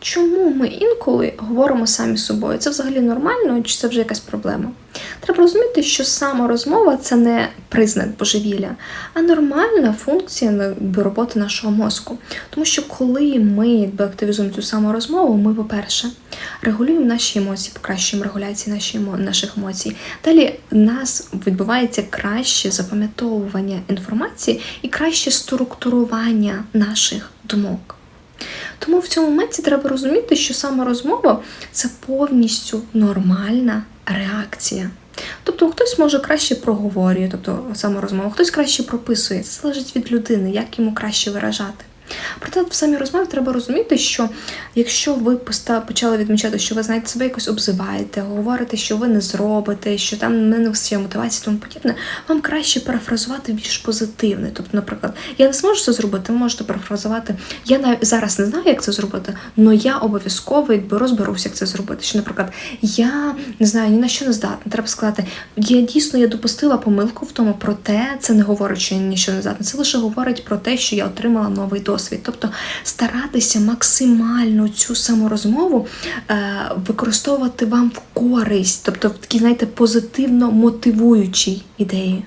чому ми інколи говоримо самі з собою? Це взагалі нормально, чи це вже якась проблема? Треба розуміти, що саморозмова це не признак божевілля, а нормальна функція роботи нашого мозку. Тому що коли ми якби, активізуємо цю саморозмову, ми, по-перше, регулюємо наші емоції, покращуємо регуляцію наших емоцій. Далі в нас відбувається краще запам'ятовування інформації і краще структурування наших думок. Тому в цьому моменті треба розуміти, що сама розмова це повністю нормальна реакція. Тобто хтось може краще проговорює, тобто саморозмову, хтось краще прописує. Це залежить від людини, як йому краще виражати. Проте в самій розмові треба розуміти, що якщо ви почали відмічати, що ви знаєте себе якось обзиваєте, говорите, що ви не зробите, що там не вистачає мотивації, тому подібне, вам краще перефразувати більш позитивне. Тобто, наприклад, я не зможу це зробити, можете перефразувати. Я навіть зараз не знаю, як це зробити, але я обов'язково розберуся, як це зробити. Що, наприклад, я не знаю ні на що не здатна. Треба сказати, я дійсно я допустила помилку в тому, проте це не говорить, що я ні на що не здатна. Це лише говорить про те, що я отримала новий досвід. Тобто старатися максимально цю саморозмову е, використовувати вам в користь, тобто в такій, знаєте, позитивно мотивуючій ідеї.